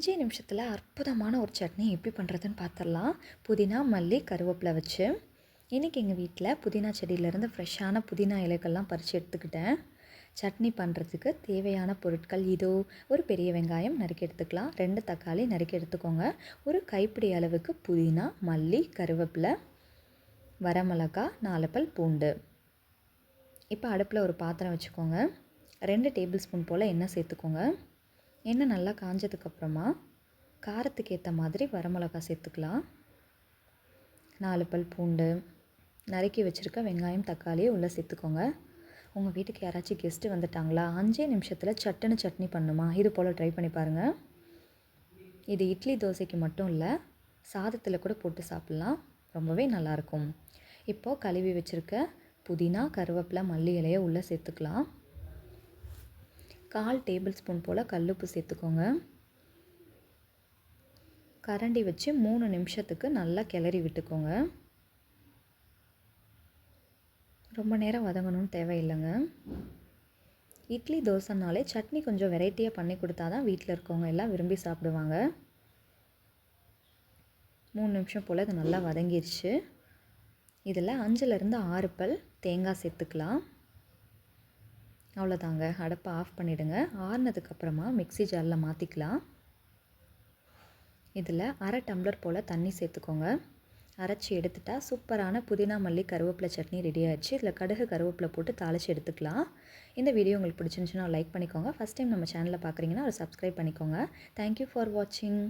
அஞ்சே நிமிஷத்தில் அற்புதமான ஒரு சட்னி எப்படி பண்ணுறதுன்னு பார்த்துடலாம் புதினா மல்லி கருவேப்பிலை வச்சு. இன்றைக்கி எங்கள் வீட்டில் புதினா செடியிலேருந்து ஃப்ரெஷ்ஷான புதினா இலைகள்லாம் பறித்து எடுத்துக்கிட்டேன். சட்னி பண்ணுறதுக்கு தேவையான பொருட்கள் இதோ ஒரு பெரிய வெங்காயம் நறுக்கி எடுத்துக்கலாம். ரெண்டு தக்காளி நறுக்கி எடுத்துக்கோங்க. ஒரு கைப்பிடி அளவுக்கு புதினா மல்லி கருவேப்பிலை வரமிளகா நாலு பல் பூண்டு. இப்போ அடுப்பில் ஒரு பாத்திரம் வச்சுக்கோங்க. ரெண்டு டேபிள் ஸ்பூன் போல் எண்ணெய் சேர்த்துக்கோங்க. எண்ணெய் நல்லா காஞ்சதுக்கப்புறமா காரத்துக்கு ஏற்ற மாதிரி வரமிளகா சேர்த்துக்கலாம். நாலு பல் பூண்டு நறுக்கி வச்சுருக்க வெங்காயம் தக்காளியை உள்ளே சேர்த்துக்கோங்க. உங்கள் வீட்டுக்கு யாராச்சும் கெஸ்ட்டு வந்துட்டாங்களா? அஞ்சே நிமிஷத்தில் சட்டுன்னு சட்னி பண்ணுமா? இது போல் ட்ரை பண்ணி பாருங்கள் இது இட்லி தோசைக்கு மட்டும் இல்லை சாதத்தில் கூட போட்டு சாப்பிட்லாம். ரொம்பவே நல்லாயிருக்கும் இப்போது கழுவி வச்சுருக்க புதினா கருவேப்பிலை மல்லி இலையை உள்ளே சேர்த்துக்கலாம். கால் டேபிள் ஸ்பூன் போல் கல்லுப்பு சேர்த்துக்கோங்க. கரண்டி வச்சு மூணு நிமிஷத்துக்கு நல்லா கிளறி விட்டுக்கோங்க. ரொம்ப நேரம் வதங்கணும்னு தேவையில்லைங்க. இட்லி தோசைனாலே சட்னி கொஞ்சம் வெரைட்டியாக பண்ணி கொடுத்தா தான் வீட்டில் இருக்கவங்க எல்லாம் விரும்பி சாப்பிடுவாங்க. மூணு நிமிஷம் போல் இது நல்லா வதங்கிருச்சு. இதில் அஞ்சுலேருந்து ஆறு பல் தேங்காய் சேர்த்துக்கலாம். அவ்வளோதாங்க. அடப்பை ஆஃப் பண்ணிவிடுங்க ஆறுனதுக்கப்புறமா மிக்ஸி ஜாரில் மாற்றிக்கலாம் இதில் அரை டம்ளர் போல் தண்ணி சேர்த்துக்கோங்க. அரைச்சி எடுத்துட்டா சூப்பரான புதினா மல்லி கருவேப்பிலை சட்னி ரெடி ஆயிடுச்சு. இதில் கடுகு கருவேப்பிலை போட்டு தாளித்து எடுத்துக்கலாம். இந்த வீடியோ உங்களுக்கு பிடிச்சிருந்துச்சுன்னா லைக் பண்ணிக்கோங்க. ஃபஸ்ட் டைம் நம்ம சேனலில் பார்க்குறீங்கன்னா ஒரு சப்ஸ்கிரைப் பண்ணிக்கோங்க. தேங்க்யூ ஃபார் வாட்சிங்